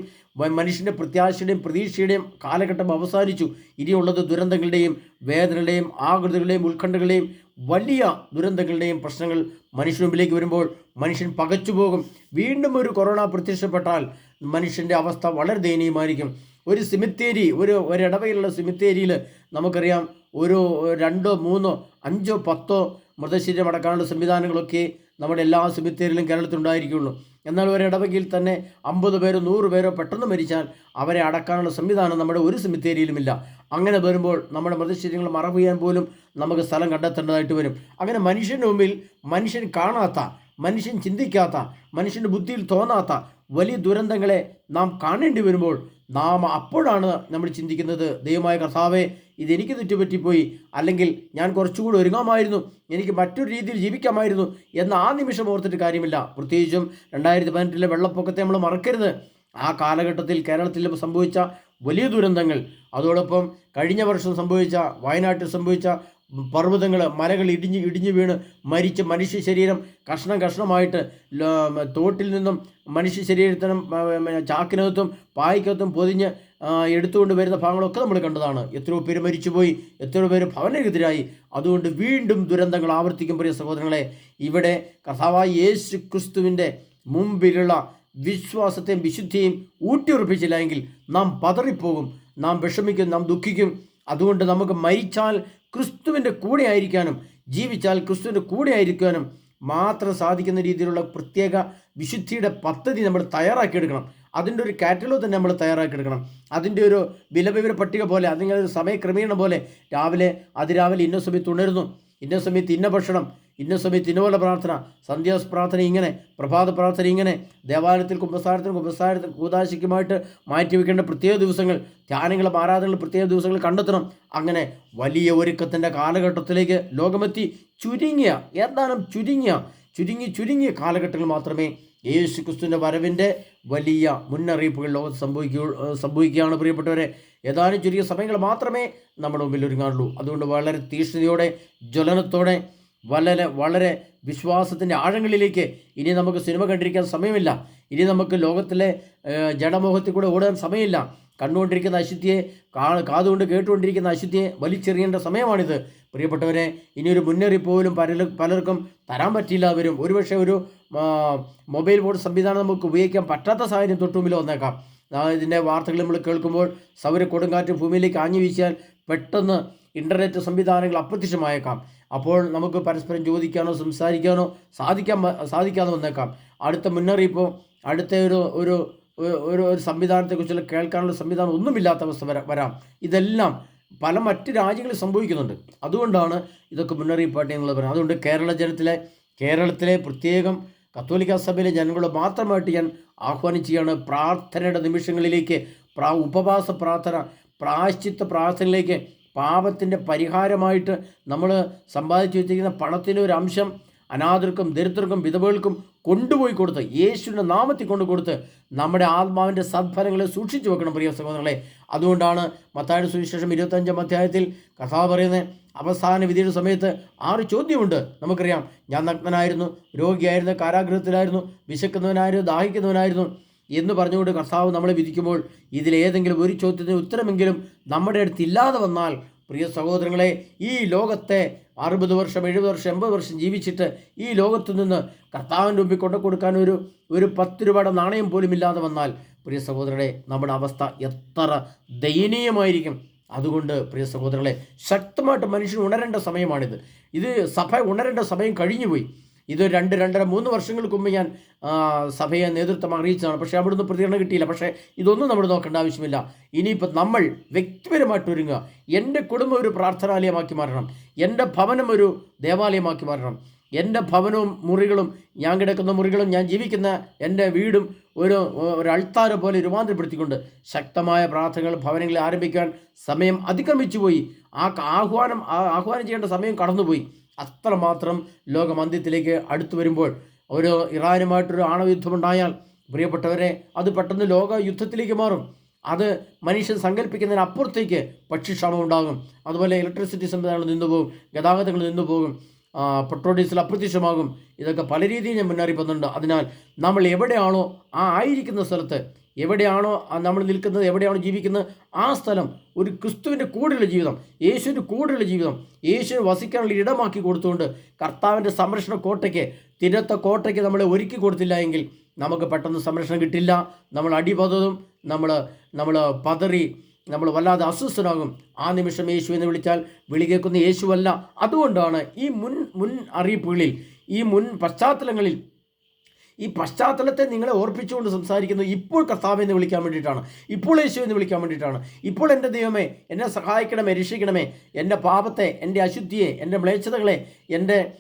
മനുഷ്യന്റെ പ്രത്യാശയുടെയും പ്രതീക്ഷയുടെയും കാലഘട്ടം അവസാനിച്ചു. ഇനിയുള്ളത് ദുരന്തങ്ങളുടെയും വേദനകളുടെയും ആകൃതികളുടെയും ഉത്കണ്ഠകളുടെയും വലിയ ദുരന്തങ്ങളുടെയും പ്രശ്നങ്ങൾ മനുഷ്യന് മുമ്പിലേക്ക് വരുമ്പോൾ മനുഷ്യൻ പകച്ചുപോകും വീണ്ടും ഒരു കൊറോണ പ്രത്യക്ഷപ്പെട്ടാൽ മനുഷ്യന്റെ അവസ്ഥ വളരെ ദയനീയമായിരിക്കും. ഒരു സിമിത്തേരി ഒരു ഒരിടവയിലുള്ള സിമിത്തേരിയിൽ നമുക്കറിയാം ഒരു രണ്ടോ മൂന്നോ അഞ്ചോ പത്തോ മൃതശരീരം അടക്കാനുള്ള സംവിധാനങ്ങളൊക്കെ നമ്മുടെ എല്ലാ സിമിത്തേരിയിലും കേരളത്തിലുണ്ടായിരിക്കുള്ളൂ എന്നാൽ ഒരിടവകയിൽ തന്നെ അമ്പത് പേരോ നൂറ് പേരോ പെട്ടെന്ന് മരിച്ചാൽ അവരെ അടക്കാനുള്ള സംവിധാനം നമ്മുടെ ഒരു സിമിത്തേരിയിലുമില്ല അങ്ങനെ വരുമ്പോൾ നമ്മുടെ മൃതശരീരങ്ങൾ മറവ് ചെയ്യാൻ പോലും നമുക്ക് സ്ഥലം കണ്ടെത്തേണ്ടതായിട്ട് വരും. അങ്ങനെ മനുഷ്യന്റെ മുമ്പിൽ മനുഷ്യൻ കാണാത്ത മനുഷ്യൻ ചിന്തിക്കാത്ത മനുഷ്യന്റെ ബുദ്ധിയിൽ തോന്നാത്ത വലിയ ദുരന്തങ്ങളെ നാം കാണേണ്ടി വരുമ്പോൾ നാം അപ്പോഴാണ് നമ്മൾ ചിന്തിക്കുന്നത് ദൈവമായ കർത്താവെ ഇതെനിക്ക് തെറ്റുപറ്റിപ്പോയി. അല്ലെങ്കിൽ ഞാൻ കുറച്ചുകൂടി ഒരുങ്ങാമായിരുന്നു. എനിക്ക് മറ്റൊരു രീതിയിൽ ജീവിക്കാമായിരുന്നു. എന്ന് ആ നിമിഷം ഓർത്തിട്ട് കാര്യമില്ല. പ്രത്യേകിച്ചും രണ്ടായിരത്തി പതിനെട്ടിലെ വെള്ളപ്പൊക്കത്തെ നമ്മൾ മറക്കരുത്. ആ കാലഘട്ടത്തിൽ കേരളത്തിൽ സംഭവിച്ച വലിയ ദുരന്തങ്ങൾ. അതോടൊപ്പം കഴിഞ്ഞ വർഷം സംഭവിച്ച വയനാട്ടിൽ സംഭവിച്ച പർവതങ്ങൾ മലകൾ ഇടിഞ്ഞ് ഇടിഞ്ഞു വീണ് മരിച്ച മനുഷ്യ ശരീരം കഷ്ണം കഷ്ണമായിട്ട് തോട്ടിൽ നിന്നും മനുഷ്യ ശരീരത്തിനും ചാക്കിനകത്തും പായ്ക്കകത്തും പൊതിഞ്ഞ് എടുത്തുകൊണ്ട് വരുന്ന ഭാഗങ്ങളൊക്കെ നമ്മൾ കണ്ടതാണ്. എത്രയോ പേര് മരിച്ചുപോയി എത്രയോ പേര് ഭവനരഹിതരായി. അതുകൊണ്ട് വീണ്ടും ദുരന്തങ്ങൾ ആവർത്തിക്കും പ്രിയ സഹോദരങ്ങളെ ഇവിടെ കർത്താവായ യേശു ക്രിസ്തുവിന്റെ മുമ്പിലുള്ള വിശ്വാസത്തെയും വിശുദ്ധിയും ഊട്ടിയുറപ്പിച്ചില്ല എങ്കിൽ നാം പതറിപ്പോകും നാം വിഷമിക്കും നാം ദുഃഖിക്കും. അതുകൊണ്ട് നമുക്ക് മരിച്ചാൽ ക്രിസ്തുവിന്റെ കൂടെ ആയിരിക്കാനും ജീവിച്ചാൽ ക്രിസ്തുവിന്റെ കൂടെ ആയിരിക്കാനും മാത്രം സാധിക്കുന്ന രീതിയിലുള്ള പ്രത്യേക വിശുദ്ധിയുടെ പദ്ധതി നമ്മൾ തയ്യാറാക്കിയെടുക്കണം. അതിന്റെ ഒരു കാറ്റലോഗ് തന്നെ നമ്മൾ തയ്യാറാക്കിയെടുക്കണം. അതിന്റെ ഒരു വിലവിവര പട്ടിക പോലെ അതിങ്ങനെ ഒരു സമയക്രമീകരണം പോലെ രാവിലെ അതിരാവിലെ ഇന്ന സമയത്ത് ഉണരുന്നു ഇന്ന സമയത്ത് ഇന്ന ഭക്ഷണം ഇന്ന സമയത്ത് ഇന്നപോലെ പ്രാർത്ഥന സന്ധ്യാ പ്രാർത്ഥന ഇങ്ങനെ പ്രഭാത പ്രാർത്ഥന ഇങ്ങനെ ദേവാലയത്തിൽ കുമ്പസാരത്തിന് കുമ്പസാരത്തിന് കൂതാശിക്കുമായിട്ട് മാറ്റിവെക്കേണ്ട പ്രത്യേക ദിവസങ്ങൾ ധ്യാനങ്ങളും ആരാധനകളും പ്രത്യേക ദിവസങ്ങൾ കണ്ടെത്തണം. അങ്ങനെ വലിയ ഒരുക്കത്തിന്റെ കാലഘട്ടത്തിലേക്ക് ലോകമെത്തി ചുരുങ്ങിയ ഏതാനും ചുരുങ്ങിയ ചുരുങ്ങി ചുരുങ്ങിയ കാലഘട്ടങ്ങൾ മാത്രമേ യേശു ക്രിസ്തുവിന്റെ വരവിന്റെ വലിയ മുന്നറിയിപ്പുകൾ ലോകത്ത് സംഭവിക്കൂ സംഭവിക്കുകയാണ്. പ്രിയപ്പെട്ടവരെ ഏതാനും ചുരുങ്ങിയ സമയങ്ങൾ മാത്രമേ നമ്മുടെ മുമ്പിൽ ഒരുങ്ങാറുള്ളൂ അതുകൊണ്ട് വളരെ തീഷ്ണതയോടെ ജ്വലനത്തോടെ വളരെ വളരെ വിശ്വാസത്തിന്റെ ആഴങ്ങളിലേക്ക് ഇനി നമുക്ക് സിനിമ കണ്ടിരിക്കാൻ സമയമില്ല. ഇനി നമുക്ക് ലോകത്തിലെ ജഡമോഹത്തിൽ കൂടെ ഓടാൻ സമയമില്ല. കണ്ടുകൊണ്ടിരിക്കുന്ന അശുദ്ധിയെ കാ കാതുകൊണ്ട് കേട്ടുകൊണ്ടിരിക്കുന്ന അശുദ്ധിയെ വലിച്ചെറിയേണ്ട സമയമാണിത്. പ്രിയപ്പെട്ടവരെ ഇനിയൊരു മുന്നറിയിപ്പ് പോലും പല പലർക്കും തരാൻ പറ്റില്ല വരും ഒരുപക്ഷെ ഒരു മൊബൈൽ ഫോൺ സംവിധാനം നമുക്ക് ഉപയോഗിക്കാൻ പറ്റാത്ത സാഹചര്യം തൊട്ടുമുമ്പിൽ വന്നേക്കാം. ഇതിന്റെ വാർത്തകൾ നമ്മൾ കേൾക്കുമ്പോൾ സൗര കൊടുങ്കാറ്റ് ഭൂമിയിലേക്ക് ആഞ്ഞു വീശിയാൽ പെട്ടെന്ന് ഇന്റർനെറ്റ് സംവിധാനങ്ങൾ അപ്രത്യക്ഷമായേക്കാം. അപ്പോൾ നമുക്ക് പരസ്പരം ചോദിക്കാനോ സംസാരിക്കാനോ സാധിക്കാൻ സാധിക്കാതെ വന്നേക്കാം. അടുത്ത മുന്നറിയിപ്പോ അടുത്ത ഒരു ഒരു ഒരു- ഒരു സംവിധാനത്തെക്കുറിച്ചുള്ള കേൾക്കാനുള്ള സംവിധാനം ഒന്നുമില്ലാത്ത അവസ്ഥ വര ഇതെല്ലാം പല മറ്റ് രാജ്യങ്ങളിൽ സംഭവിക്കുന്നുണ്ട്. അതുകൊണ്ടാണ് ഇതൊക്കെ മുന്നറിയിപ്പായിട്ട് ഞങ്ങൾ പറയുന്നത്. അതുകൊണ്ട് കേരള ജനത്തിലെ കേരളത്തിലെ പ്രത്യേകം കത്തോലിക്ക സഭയിലെ ജനങ്ങളോട് മാത്രമായിട്ട് ഞാൻ ആഹ്വാനം ചെയ്യാണ് പ്രാർത്ഥനയുടെ നിമിഷങ്ങളിലേക്ക് പ്രാ ഉപവാസ പ്രാർത്ഥന പ്രായശ്ചിത്ത പ്രാർത്ഥനയിലേക്ക് പാപത്തിന്റെ പരിഹാരമായിട്ട് നമ്മൾ സമ്പാദിച്ചു വെച്ചിരിക്കുന്ന പണത്തിന്റെ ഒരു അംശം അനാഥർക്കും ദരിദ്രർക്കും വിധവകൾക്കും കൊണ്ടുപോയി കൊടുത്ത് യേശുവിന്റെ നാമത്തിൽ കൊണ്ട് കൊടുത്ത് നമ്മുടെ ആത്മാവിന്റെ സദ്ഫലങ്ങളെ സൂക്ഷിച്ചു വെക്കണം പ്രിയ സഹോദരങ്ങളെ. അതുകൊണ്ടാണ് മത്തായുടെ സുവിശേഷം ഇരുപത്തഞ്ചാം അധ്യായത്തിൽ കഥാ പറയുന്നത് അവസാന വിധിയുടെ സമയത്ത് ആറ് ചോദ്യമുണ്ട് നമുക്കറിയാം. ഞാൻ നഗ്നനായിരുന്നു രോഗിയായിരുന്നു കാരാഗ്രഹത്തിലായിരുന്നു വിശക്കുന്നവനായിരുന്നു ദാഹിക്കുന്നവനായിരുന്നു. എന്ന് പറഞ്ഞുകൊണ്ട് കർത്താവ് നമ്മളെ വിധിക്കുമ്പോൾ ഇതിലേതെങ്കിലും ഒരു ചോദ്യത്തിന് ഉത്തരമെങ്കിലും നമ്മുടെ അടുത്ത് ഇല്ലാതെ വന്നാൽ പ്രിയ സഹോദരങ്ങളെ ഈ ലോകത്തെ അറുപത് വർഷം എഴുപത് വർഷം എൺപത് വർഷം ജീവിച്ചിട്ട് ഈ ലോകത്തു നിന്ന് കർത്താവിന്റെ മുമ്പിൽ കൊണ്ടു കൊടുക്കാൻ ഒരു ഒരു പത്ത് രൂപയുടെ നാണയം പോലും ഇല്ലാതെ വന്നാൽ പ്രിയ സഹോദരങ്ങളെ നമ്മുടെ അവസ്ഥ എത്ര ദയനീയമായിരിക്കും. അതുകൊണ്ട് പ്രിയ സഹോദരങ്ങളെ ശക്തമായിട്ട് മനുഷ്യൻ ഉണരേണ്ട സമയമാണിത്. ഇത് സഭ ഉണരേണ്ട സമയം കഴിഞ്ഞുപോയി. ഇത് രണ്ട് രണ്ടര മൂന്ന് വർഷങ്ങൾക്ക് മുമ്പ് ഞാൻ സഭയെ നേതൃത്വം അറിയിച്ചതാണ്. പക്ഷേ അവിടുന്ന് പ്രതികരണം കിട്ടിയില്ല. പക്ഷേ ഇതൊന്നും നമ്മൾ നോക്കേണ്ട ആവശ്യമില്ല. ഇനിയിപ്പോൾ നമ്മൾ വ്യക്തിപരമായിട്ട് ഒരുങ്ങുക. എന്റെ കുടുംബം ഒരു പ്രാർത്ഥനാലയമാക്കി മാറണം. എന്റെ ഭവനം ഒരു ദേവാലയമാക്കി മാറണം. എന്റെ ഭവനവും മുറികളും ഞാൻ കിടക്കുന്ന മുറികളും ഞാൻ ജീവിക്കുന്ന എന്റെ വീടും ഒരു ഒരു അൾത്താര പോലെ രൂപാന്തരപ്പെടുത്തിക്കൊണ്ട് ശക്തമായ പ്രാർത്ഥനകൾ ഭവനങ്ങളിൽ ആരംഭിക്കാൻ സമയം അതിക്രമിച്ചു പോയി ആ ആഹ്വാനം ആഹ്വാനം ചെയ്യേണ്ട സമയം കടന്നുപോയി. അത്രമാത്രം ലോകമന്ത്യത്തിലേക്ക് അടുത്തു വരുമ്പോൾ ഒരു ഇറാനുമായിട്ടൊരു ആണവയുദ്ധമുണ്ടായാൽ പ്രിയപ്പെട്ടവരെ അത് പെട്ടെന്ന് ലോക യുദ്ധത്തിലേക്ക് മാറും. അത് മനുഷ്യൻ സങ്കല്പിക്കുന്നതിന് അപ്പുറത്തേക്ക് പക്ഷിക്ഷാമം ഉണ്ടാകും അതുപോലെ ഇലക്ട്രിസിറ്റി സംവിധാനങ്ങൾ നിന്നുപോകും ഗതാഗതങ്ങൾ നിന്നുപോകും പോകും പെട്രോൾ ഡീസൽ അപ്രത്യക്ഷമാകും. ഇതൊക്കെ പല രീതിയിൽ ഞാൻ മുന്നറിയിപ്പ് തന്നിട്ടുണ്ട്. അതിനാൽ നമ്മൾ എവിടെയാണോ ആ ആയിരിക്കുന്ന സ്ഥലത്ത് എവിടെയാണോ നമ്മൾ നിൽക്കുന്നത് എവിടെയാണോ ജീവിക്കുന്നത് ആ സ്ഥലം ഒരു ക്രിസ്തുവിന്റെ കൂടെയുള്ള ജീവിതം യേശുവിന്റെ കൂടെയുള്ള ജീവിതം. യേശുവിന് വസിക്കാനുള്ള ഇടമാക്കി കൊടുത്തുകൊണ്ട് കർത്താവിന്റെ സംരക്ഷണ കോട്ടയ്ക്ക് തിരത്ത കോട്ടയ്ക്ക് നമ്മളെ ഒരുക്കി കൊടുത്തില്ല എങ്കിൽ നമുക്ക് പെട്ടെന്ന് സംരക്ഷണം കിട്ടില്ല. നമ്മൾ അടിപതതും നമ്മൾ നമ്മൾ പതറി നമ്മൾ വല്ലാതെ അസ്വസ്ഥനാകും. ആ നിമിഷം യേശു എന്ന് വിളിച്ചാൽ വിളി കേൾക്കുന്ന യേശുവല്ല. അതുകൊണ്ടാണ് ഈ മുൻ മുൻ അറിയിപ്പുകളിൽ ഈ മുൻ പശ്ചാത്തലങ്ങളിൽ ഈ പശ്ചാത്തലത്തെ നിങ്ങളെ ഓർപ്പിച്ചുകൊണ്ട് സംസാരിക്കുന്നു. ഇപ്പോൾ കർത്താവ് എന്ന് വിളിക്കാൻ വേണ്ടിയിട്ടാണ്. ഇപ്പോൾ യേശു എന്ന് വിളിക്കാൻ വേണ്ടിയിട്ടാണ്. ഇപ്പോൾ എന്റെ ദൈവമേ എന്നെ സഹായിക്കണമേ രക്ഷിക്കണമേ. എന്റെ പാപത്തെ എന്റെ അശുദ്ധിയെ എന്റെ മ്ലേച്ഛതകളെ എന്റെ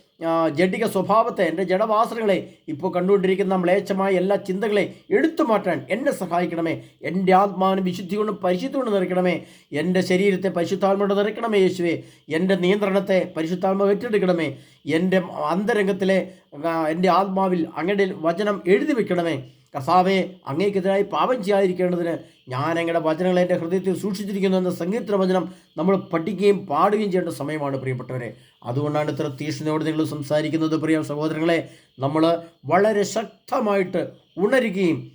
ജഡിക സ്വഭാവത്തെ എന്റെ ജഡവാസനകളെ ഇപ്പോൾ കണ്ടുകൊണ്ടിരിക്കുന്ന മ്ലേച്ഛമായ എല്ലാ ചിന്തകളെ എടുത്തു മാറ്റാൻ എന്നെ സഹായിക്കണമേ. എന്റെ ആത്മാവിന് വിശുദ്ധി കൊണ്ടും പരിശുദ്ധി കൊണ്ട് നിറയ്ക്കണമേ. എന്റെ ശരീരത്തെ പരിശുദ്ധാത്മ കൊണ്ട് നിറയ്ക്കണമേ യേശുവേ. എന്റെ നിയന്ത്രണത്തെ പരിശുദ്ധാത്മ ഏറ്റെടുക്കണമേ. എന്റെ അന്തരംഗത്തിലെ എന്റെ ആത്മാവിൽ അങ്ങയുടെ വചനം എഴുതി വെക്കണമേ. കർത്താവെ അങ്ങേക്കെതിരായി പാപം ചെയ്യാതിരിക്കേണ്ടതിന് ഞാൻ അങ്ങയുടെ വചനങ്ങളെ എന്റെ ഹൃദയത്തിൽ സൂക്ഷിച്ചിരിക്കുന്നു എന്ന സംഗീത വചനം നമ്മൾ പഠിക്കുകയും പാടുകയും ചെയ്യേണ്ട സമയമാണ് പ്രിയപ്പെട്ടവരെ. അതുകൊണ്ടാണ് ഇത്ര തീഷ്ണയോട് നിങ്ങൾ സംസാരിക്കുന്നത് പ്രിയ സഹോദരങ്ങളെ. നമ്മൾ വളരെ ശക്തമായിട്ട് ഉണരുകയും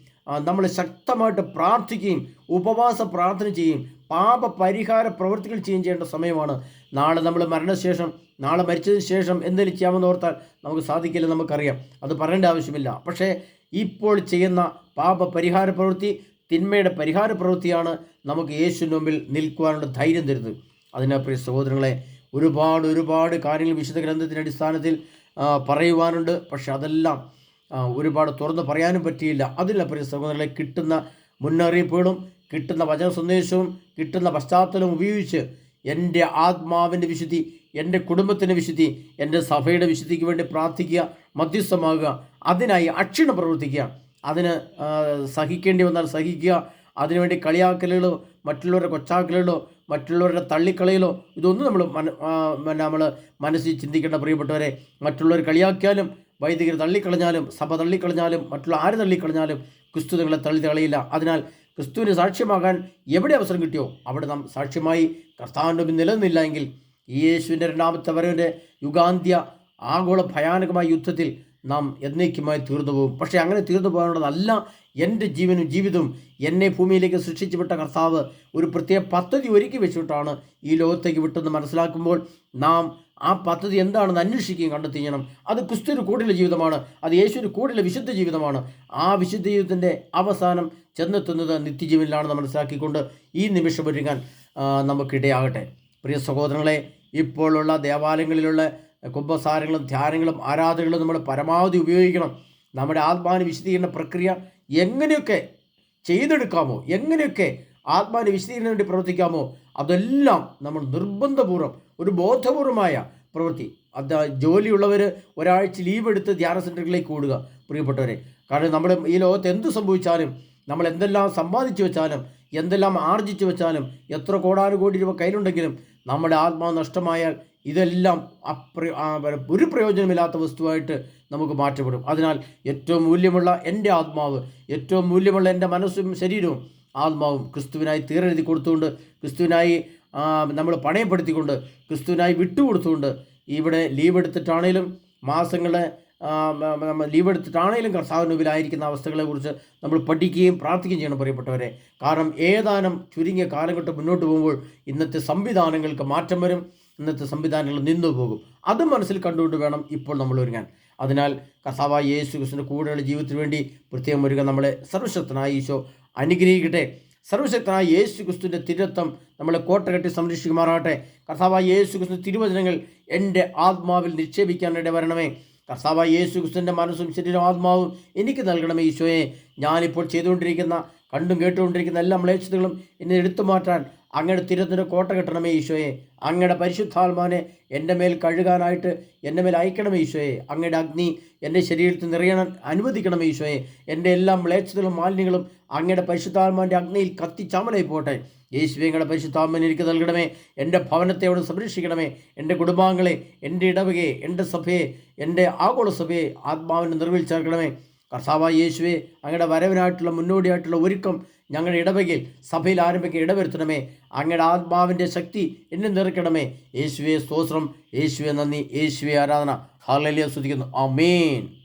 നമ്മൾ ശക്തമായിട്ട് പ്രാർത്ഥിക്കുകയും ഉപവാസ പ്രാർത്ഥന ചെയ്യുകയും പാപ പരിഹാര പ്രവൃത്തികൾ ചെയ്യുകയും ചെയ്യേണ്ട സമയമാണ്. നാളെ നമ്മൾ മരണശേഷം നാളെ മരിച്ചതിന് ശേഷം എന്തെങ്കിലും ചെയ്യാമെന്ന് ഓർത്താൽ നമുക്ക് സാധിക്കില്ല നമുക്കറിയാം. അത് പറയേണ്ട ആവശ്യമില്ല. പക്ഷേ ഇപ്പോൾ ചെയ്യുന്ന പാപ പരിഹാര പ്രവൃത്തി തിന്മയുടെ പരിഹാര പ്രവൃത്തിയാണ് നമുക്ക് യേശുവിന് മുമ്പിൽ നിൽക്കുവാനുള്ള ധൈര്യം തരുന്നത്. അതിനാൽ പ്രിയ സഹോദരങ്ങളെ ഒരുപാട് ഒരുപാട് കാര്യങ്ങൾ വിശുദ്ധ ഗ്രന്ഥത്തിന്റെ അടിസ്ഥാനത്തിൽ പറയുവാനുണ്ട്. പക്ഷെ അതെല്ലാം ഒരുപാട് തുറന്ന് പറയാനും പറ്റിയില്ല. പ്രിയ സഹോദരങ്ങളെ കിട്ടുന്ന മുന്നറിയിപ്പുകളും കിട്ടുന്ന വചന സന്ദേശവും കിട്ടുന്ന പശ്ചാത്തലവും ഉപയോഗിച്ച് എന്റെ ആത്മാവിന്റെ വിശുദ്ധി എന്റെ കുടുംബത്തിന്റെ വിശുദ്ധി എന്റെ സഭയുടെ വിശുദ്ധിക്ക് വേണ്ടി പ്രാർത്ഥിക്കുക മധ്യസ്ഥമാകുക അതിനായി അക്ഷീണം പ്രവർത്തിക്കുക. അതിന് സഹിക്കേണ്ടി വന്നാൽ സഹിക്കുക. അതിനുവേണ്ടി കളിയാക്കലുകളോ മറ്റുള്ളവരുടെ കൊച്ചാക്കലുകളോ മറ്റുള്ളവരുടെ തള്ളിക്കളയിലോ ഇതൊന്നും നമ്മൾ മന നമ്മൾ മനസ്സിൽ ചിന്തിക്കേണ്ട പ്രിയപ്പെട്ടവരെ മറ്റുള്ളവർ കളിയാക്കിയാലും വൈദികർ തള്ളിക്കളഞ്ഞാലും സഭ തള്ളിക്കളഞ്ഞാലും മറ്റുള്ള ആര് തള്ളിക്കളഞ്ഞാലും ക്രിസ്തു നിങ്ങളെ തള്ളി കളയില്ല അതിനാൽ ക്രിസ്തുവിന് സാക്ഷ്യമാകാൻ എവിടെ അവസരം കിട്ടിയോ? അവിടെ നാം സാക്ഷ്യമായി കർത്താവിന്റെ മുമ്പിൽ നിലനിന്നില്ല എങ്കിൽ ഈ യേശുവിന്റെ രണ്ടാമത്തെ വരവിന്റെ യുഗാന്ത്യ ആഗോള ഭയാനകമായ യുദ്ധത്തിൽ നാം എന്നേക്കുമായി തീർന്നു പോകും. പക്ഷേ അങ്ങനെ തീർന്നു പോകാനുള്ളതല്ല എന്റെ ജീവനും ജീവിതവും എന്നെ ഭൂമിയിലേക്ക് സൃഷ്ടിച്ചു വിട്ട കർത്താവ് ഒരു പ്രത്യേക പദ്ധതി ഒരുക്കി വെച്ചിട്ടാണ് ഈ ലോകത്തേക്ക് വിട്ടെന്ന് മനസ്സിലാക്കുമ്പോൾ നാം ആ പദ്ധതി എന്താണെന്ന് അന്വേഷിക്കുകയും കണ്ടെത്തിയണം അത് ക്രിസ്തുവിന് കൂടുതൽ ജീവിതമാണ്. അത് യേശുവിന് കൂടുതൽ വിശുദ്ധ ജീവിതമാണ്. ആ വിശുദ്ധ ജീവിതത്തിന്റെ അവസാനം ചെന്നെത്തുന്നത് നിത്യജീവനിലാണെന്ന് മനസ്സിലാക്കിക്കൊണ്ട് ഈ നിമിഷം ഒരുങ്ങാൻ നമുക്കിടയാകട്ടെ. പ്രിയ സഹോദരങ്ങളെ ഇപ്പോഴുള്ള ദേവാലയങ്ങളിലുള്ള കുംഭസാരങ്ങളും ധ്യാനങ്ങളും ആരാധനകളും നമ്മൾ പരമാവധി ഉപയോഗിക്കണം. നമ്മുടെ ആത്മാവിന് വിശദീകരണ പ്രക്രിയ എങ്ങനെയൊക്കെ ചെയ്തെടുക്കാമോ എങ്ങനെയൊക്കെ ആത്മാവിന് വിശദീകരണം വേണ്ടി പ്രവർത്തിക്കാമോ അതെല്ലാം നമ്മൾ നിർബന്ധപൂർവം ഒരു ബോധപൂർവമായ പ്രവൃത്തി. അത് ജോലിയുള്ളവർ ഒരാഴ്ച ലീവ് എടുത്ത് ധ്യാന സെന്ററുകളിലേക്ക് ഓടുക പ്രിയപ്പെട്ടവരെ. കാരണം നമ്മൾ ഈ ലോകത്ത് എന്ത് സംഭവിച്ചാലും നമ്മൾ എന്തെല്ലാം സമ്പാദിച്ചു വെച്ചാലും എന്തെല്ലാം ആർജിച്ചു വെച്ചാലും എത്ര കോടാനുകോടി രൂപ കയ്യിലുണ്ടെങ്കിലും നമ്മുടെ ആത്മാവ് നഷ്ടമായാൽ ഇതെല്ലാം അപ്ര ഒരു പ്രയോജനമില്ലാത്ത വസ്തുവായിട്ട് നമുക്ക് മാറ്റപ്പെടും. അതിനാൽ ഏറ്റവും മൂല്യമുള്ള എന്റെ ആത്മാവ് ഏറ്റവും മൂല്യമുള്ള എന്റെ മനസ്സും ശരീരവും ആത്മാവും ക്രിസ്തുവിനായി തീരെഴുതി കൊടുത്തുകൊണ്ട് ക്രിസ്തുവിനായി നമ്മൾ പണയപ്പെടുത്തിക്കൊണ്ട് ക്രിസ്തുവിനായി വിട്ടുകൊടുത്തുകൊണ്ട് ഇവിടെ ലീവ് എടുത്തിട്ടാണേലും മാസങ്ങളെ മ- ലീവ് എടുത്തിട്ടാണെങ്കിലും കർത്താവിന്റെ മുമ്പിലായിരിക്കുന്ന അവസ്ഥകളെക്കുറിച്ച് നമ്മൾ പഠിക്കുകയും പ്രാർത്ഥിക്കുകയും ചെയ്യണം പ്രിയപ്പെട്ടവരെ. കാരണം ഏതാനും ചുരുങ്ങിയ കാലഘട്ടം മുന്നോട്ട് പോകുമ്പോൾ ഇന്നത്തെ സംവിധാനങ്ങൾക്ക് മാറ്റം വരും ഇന്നത്തെ സംവിധാനങ്ങൾ നിന്നു പോകും അത് മനസ്സിൽ കണ്ടുകൊണ്ട് വേണം ഇപ്പോൾ നമ്മൾ ഒരുങ്ങാൻ. അതിനാൽ കർത്താവായ യേശു ക്രിസ്തുവിന്റെ കൂടെയുള്ള ജീവിതത്തിന് വേണ്ടി പ്രത്യേകം ഒരുങ്ങാൻ നമ്മളെ സർവശക്തനായ ഈശോ അനുഗ്രഹിക്കട്ടെ. സർവശക്തനായ യേശു ക്രിസ്തുവിന്റെ തിരുത്തം നമ്മളെ കോട്ടകെട്ടി സംരക്ഷിക്കുമാറാകട്ടെ. കർത്താവായ യേശു ക്രിസ്തു തിരുവചനങ്ങൾ എന്റെ ആത്മാവിൽ നിക്ഷേപിക്കാനിട വരണമേ. കർത്താവായ യേശു ക്രിസ്തുവിന്റെ മനസ്സും ശരീരം ആത്മാവും എനിക്ക് നൽകണമേ ഈശോയെ. ഞാനിപ്പോൾ ചെയ്തുകൊണ്ടിരിക്കുന്ന കണ്ടും കേട്ടുകൊണ്ടിരിക്കുന്ന എല്ലാ മ്ലേച്ഛതകളും എന്നെ എടുത്തു മാറ്റാൻ അങ്ങയുടെ തിരുത്തിന്റെ കോട്ട കെട്ടണമേ ഈശോയെ. അങ്ങയുടെ പരിശുദ്ധാത്മാനെ എന്റെ മേൽ കഴുകാനായിട്ട് എന്റെ മേൽ അയക്കണമേ ഈശോയെ. അങ്ങയുടെ അഗ്നി എന്റെ ശരീരത്തിൽ നിറയണം അനുവദിക്കണമേ ഈശോയെ. എന്റെ എല്ലാ മ്ലേച്ഛതകളും മാലിന്യങ്ങളും അങ്ങയുടെ പരിശുദ്ധാത്മാന്റെ അഗ്നിയിൽ കത്തിച്ചാമലായി പോട്ടെ യേശുവേങ്ങളുടെ അങ്ങയുടെ പരിശുദ്ധാത്മനെ എനിക്ക് നൽകണമേ. എന്റെ ഭവനത്തെ അവിടെ സംരക്ഷിക്കണമേ. എന്റെ കുടുംബാംഗങ്ങളെ എന്റെ ഇടവകയെ എന്റെ സഭയെ എന്റെ ആഗോള സഭയെ ആത്മാവിനെ നിർവിൽ ചേർക്കണമേ. കർത്താവായ യേശുവെ അങ്ങയുടെ വരവിനായിട്ടുള്ള മുന്നോടിയായിട്ടുള്ള ഒരുക്കം ഞങ്ങളുടെ ഇടവകയിൽ സഭയിൽ ആരംഭിക്കുക ഇടവരുത്തണമേ. അങ്ങയുടെ ആത്മാവിന്റെ ശക്തി എന്നെ നിറയ്ക്കണമേ. യേശുവെ സ്തോത്രം. യേശുവെ നന്ദി. യേശുവെ ആരാധന. ഹാലലിയ സ്തുതിക്കുന്നു. ആമേൻ.